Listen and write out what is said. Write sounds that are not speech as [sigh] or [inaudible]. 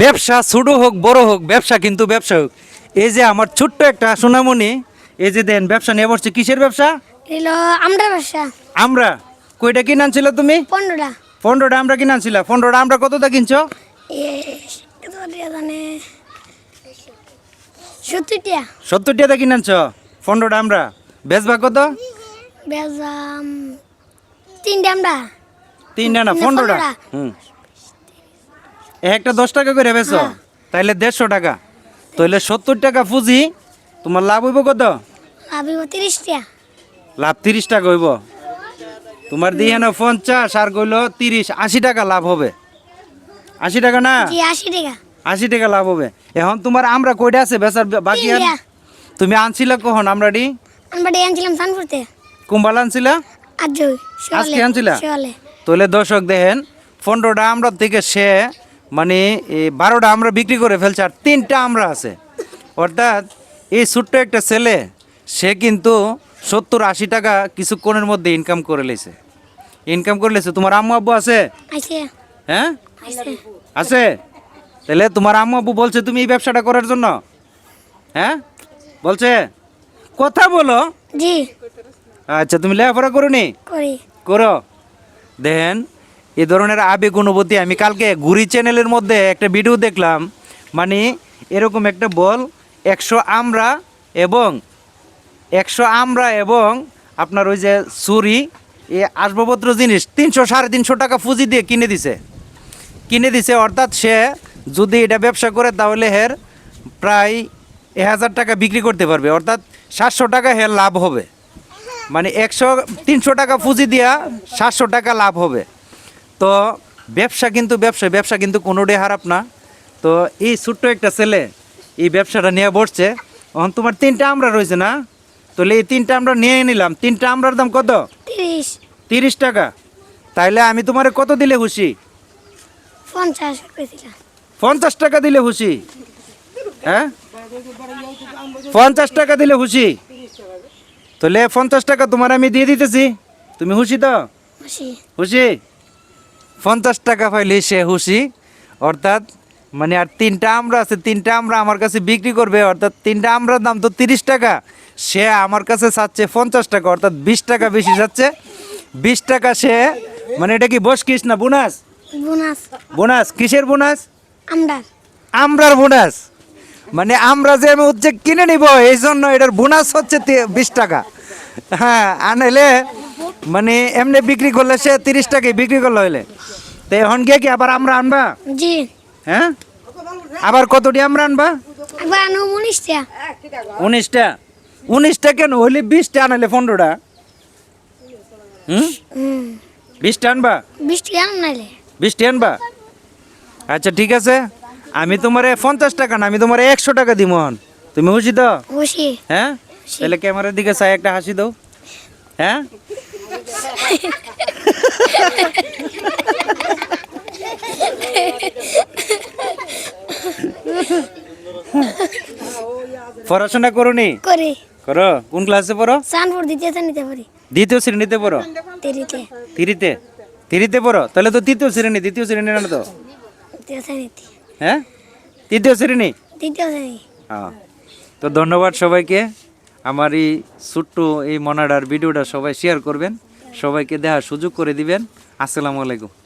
ব্যবসা ছোট হোক বড় হোক ব্যবসা কিন্তু ব্যবসা হোক। এই যে আমার ছোট্ট একটা সোনামণি এই যে দেন ব্যবসা নিয়ে বসছে। কিসের ব্যবসা? আমরা ব্যবসা। আমরা কইটা কিনে আনছিল তুমি? পনেরোটা। পনেরোটা আমরা কিনে আনছিলা। পনেরোটা আমরা কতটা কিনছো? সত্তরটা। সত্তর টাকা কিনে আনছো? পনেরোটা আমরা বেচবা কত? বেজাম তিনটা আমরা তিনটা না পনেরোটা। হুম। একটা দশ টাকা করে বেচো। হ্যাঁ। তাইলে দেড়শো টাকা। তাইলে সত্তর টাকা পুঁজি। তোমার লাভ হইব কত? ভাবিব তিরিশটা লাভ তিরিশ টাকা হইব। তোমার দিয়ে না পঞ্চাশ আর কইলো তিরিশ আশি টাকা লাভ হবে। আশি টাকা না? আশি টাকা। আশি টাকা লাভ হবে। এখন তোমার আমরা কয়টা আছে বেচার বাকি আর তুমি আনছিলা কখন আমরা ডি? আমরা ডে আনছিলাম সানপুরতে। কুম্বাল আনছিলা? আজ আজকে আনছিলা? তাহলে দর্শক দেখেন পনেরোটা আমরা থেকে সে মানে বারোটা আমরা বিক্রি করে ফেলছে আর তিনটা আমরা আছে। অর্থাৎ এই ছোট্ট একটা ছেলে সে কিন্তু সত্তর আশি টাকা কিছুক্ষণের মধ্যে ইনকাম করে লেছে। ইনকাম করে লেছে। তোমার আম্মু আব্বু আছে? হ্যাঁ? আছে। তাহলে তোমার আম্মু আব্বু বলছে তুমি এই ব্যবসাটা করার জন্য। হ্যাঁ? বলছে কথা বলো। জি। আচ্ছা তুমি লেখাপড়া করো। নি করো। দেখেন এ ধরনের আবেগ অনুভূতি আমি কালকে ঘুরি চ্যানেলের মধ্যে একটা ভিডিও দেখলাম। মানে এরকম একটা বল, একশো আমরা এবং একশো আমরা এবং আপনার ওই যে ছুরি, এ আসবাবপত্র জিনিস তিনশো, সাড়ে তিনশো টাকা পুঁজি দিয়ে কিনে দিছে। কিনে দিছে, অর্থাৎ সে যদি এটা ব্যবসা করে তাহলে হের প্রায় এক হাজার টাকা বিক্রি করতে পারবে। অর্থাৎ সাতশো টাকা হের লাভ হবে। মানে একশো, তিনশো টাকা পুঁজি দিয়া সাতশো টাকা লাভ হবে। তো ব্যবসা কিন্তু ব্যবসা ব্যবসা কিন্তু কোনোটাই খারাপ না। তো এই ছোট্ট একটা ছেলে এই ব্যবসাটা নিয়ে বসছে। এখন তোমার তিনটা আমরা রয়েছে না? তাহলে এই তিনটা আমরা নিয়ে নিলাম। তিনটা আমরার দাম কত? তিরিশ। তিরিশ টাকা। তাইলে আমি তোমার কত দিলে খুশি? পঞ্চাশ পঞ্চাশ টাকা দিলে খুশি? হ্যাঁ? পঞ্চাশ টাকা দিলে খুশি? তাহলে পঞ্চাশ টাকা তোমার আমি দিয়ে দিতেছি। তুমি খুশি তো? খুশি। খুশি? পঞ্চাশ টাকা পাইলে সে হুশি। অর্থাৎ মানে আর তিনটা আমরা আছে তিনটা আমরা আমার কাছে বিক্রি করবে অর্থাৎ তিনটা আমরার দাম তো তিরিশ টাকা। সে আমার কাছে চাচ্ছে পঞ্চাশ টাকা অর্থাৎ বিশ টাকা বেশি চাচ্ছে বিশ টাকা সে মানে এটা কি বস কিস না বোনাস? বোনাস। বোনাস কিসের বোনাস? আমরা আমরার বোনাস। মানে আমরা যে আমি উদ্যোগ কিনে নিব এই জন্য এটার বোনাস হচ্ছে বিশ টাকা। হ্যাঁ আনলে মানে এমনি বিক্রি করলে সে তিরিশ টাকায় বিক্রি করলে হইলে। তো এখন গিয়ে কি আবার আমরা আনবা? জি। হ্যাঁ? আবার কতটি আমরা আনবা? একবার উনিশটা। উনিশটা। উনিশটা কেন? হইলে বিশটা আনালে পনেরোটা। হুম? বিশটা আনবা? বৃষ্টি আনো নাইলে বিশটি আনবা? আচ্ছা ঠিক আছে। আমি তোমারে পঞ্চাশ টাকা না আমি তোমার একশো টাকা দিব হন তুমি খুশি তো? খুশি। হ্যাঁ? তাহলে ক্যামেরার দিকে চাই একটা হাসি দাও। হ্যাঁ? [laughs] পড়াশোনা করোনি? করি। করো। কোন ক্লাসে পড়ো? সানপুর দ্বিতীয় নিতে পারি দ্বিতীয় শ্রেণীতে পড়ো? তিরিতে তিরিতে তিরিতে পড়ো? তাহলে তো তৃতীয় শ্রেণি দ্বিতীয় শ্রেণি না তো? দ্বিতীয় শ্রেণীতে। হ্যাঁ? তৃতীয় শ্রেণি? দ্বিতীয় শ্রেণি। হ্যাঁ তো ধন্যবাদ সবাইকে। আমার এই ছোট্ট এই মনাডার ভিডিওটা সবাই শেয়ার করবেন। সবাইকে দেওয়ার সুযোগ করে দিবেন। আসসালামু আলাইকুম।